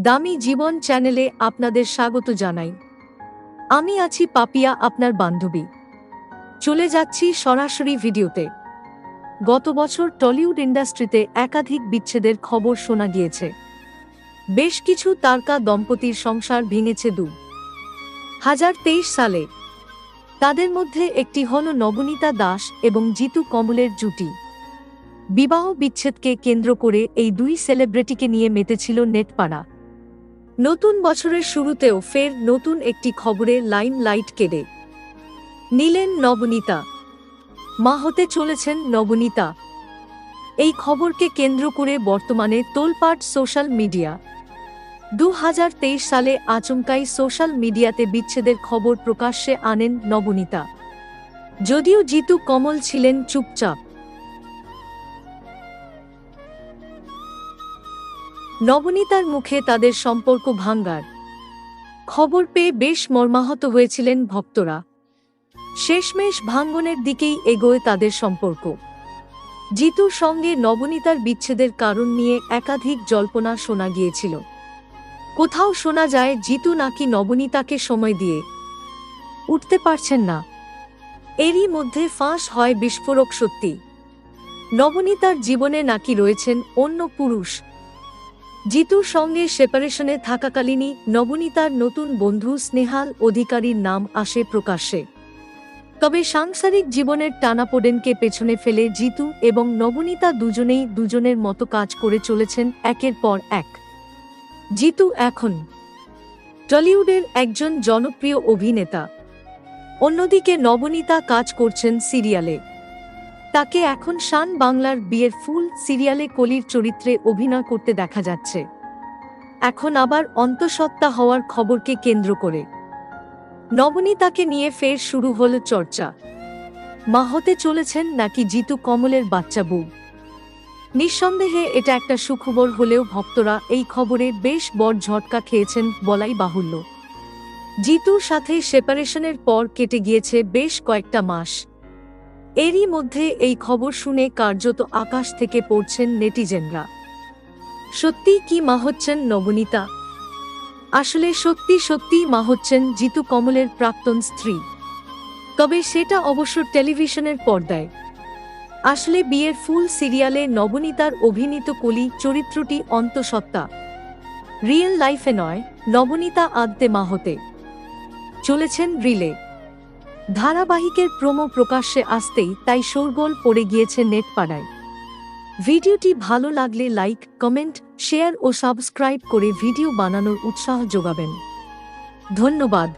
দামি জীবন চ্যানেলে আপনাদের স্বাগত জানাই। আমি আছি পাপিয়া, আপনার বান্ধবী। চলে যাচ্ছি সরাসরি ভিডিওতে। গত বছর টলিউড ইন্ডাস্ট্রিতে একাধিক বিচ্ছেদের খবর শোনা গিয়েছে। বেশ কিছু তারকা দম্পতির সংসার ভেঙেছে দু। হাজার তেইশ সালে। তাদের মধ্যে একটি হল নবনীতা দাস এবং জিতু কমলের জুটি। বিবাহ বিচ্ছেদকে কেন্দ্র করে এই দুই সেলিব্রিটিকে নিয়ে মেতেছিল নেটপাড়া। নতুন বছরের শুরুতেও ফের নতুন একটি খবরে লাইন লাইট কেড়ে নিলেন নবনীতা। মা হতে চলেছেন নবনীতা। এই খবরকে কেন্দ্র করে বর্তমানে তোলপাট সোশ্যাল মিডিয়া। দু হাজার তেইশ সালে আচমকাই সোশ্যাল মিডিয়াতে বিচ্ছেদের খবর প্রকাশ্যে আনেন নবনীতা। যদিও জিতু কমল ছিলেন চুপচাপ। নবনীতার মুখে তাদের সম্পর্ক ভাঙ্গার খবর পেয়ে বেশ মর্মাহত হয়েছিলেন ভক্তরা। শেষমেশ ভাঙ্গনের দিকেই এগোয় তাদের সম্পর্ক। জিতুর সঙ্গে নবনীতার বিচ্ছেদের কারণ নিয়ে একাধিক জল্পনা শোনা গিয়েছিল। কোথাও শোনা যায়, জিতু নাকি নবনীতাকে সময় দিয়ে উঠতে পারছেন না। এরই মধ্যে ফাঁস হয় বিস্ফোরক সত্যি। নবনীতার জীবনে নাকি রয়েছেন অন্য পুরুষ। জিতুর সঙ্গে সেপারেশনে থাকাকালীনই নবনীতার নতুন বন্ধু স্নেহাল অধিকারীর নাম আসে প্রকাশ্যে। তবে সাংসারিক জীবনের টানাপোড়েনকে পেছনে ফেলে জিতু এবং নবনীতা দুজনেই দুজনের মতো কাজ করে চলেছেন একের পর এক। জিতু এখন টলিউডের একজন জনপ্রিয় অভিনেতা। অন্যদিকে নবনীতা কাজ করছেন সিরিয়ালে। তাকে এখন শান বাংলার বিয়ের ফুল, সিরিয়ালে কলির চরিত্রে অভিনয় করতে দেখা যাচ্ছে। এখন আবার অন্তঃসত্ত্বা হওয়ার খবরকে কেন্দ্র করে। নবনীতাকে নিয়ে ফের শুরু হল চর্চা। মা হতে চলেছেন নাকি জিতু কমলের বাচ্চা বউ? নিঃসন্দেহে এটা একটা সুখবর হলেও ভক্তরা এই খবরে বেশ বড় ঝটকা খেয়েছেন বলাই বাহুল্য। জিতুর সাথে সেপারেশনের পর কেটে গিয়েছে বেশ কয়েকটা মাস। এরই মধ্যে এই খবর শুনে কার্যত আকাশ থেকে পড়ছেন নেটিজেনরা। সত্যি কি মা হচ্ছেন নবনীতা? আসলে সত্যি সত্যি মা হচ্ছেন জিতু কমলের প্রাক্তন স্ত্রী। তবে সেটা অবশ্য টেলিভিশনের পর্দায়। আসলে বিয়ের ফুল সিরিয়ালে নবনীতার অভিনীত কলি চরিত্রটি অন্তঃসত্ত্বা। রিয়েল লাইফে নয়, নবনীতা আদতে মা হতে। চলেছেন রিলে। ধারাবাহিকের প্রমো প্রকাশ্যে আসতেই তাই শোরগোল পড়ে গিয়েছে নেটপাড়ায়। ভিডিওটি ভালো লাগলে লাইক, কমেন্ট, শেয়ার ও সাবস্ক্রাইব করে ভিডিও বানানোর উৎসাহ যোগাবেন। ধন্যবাদ।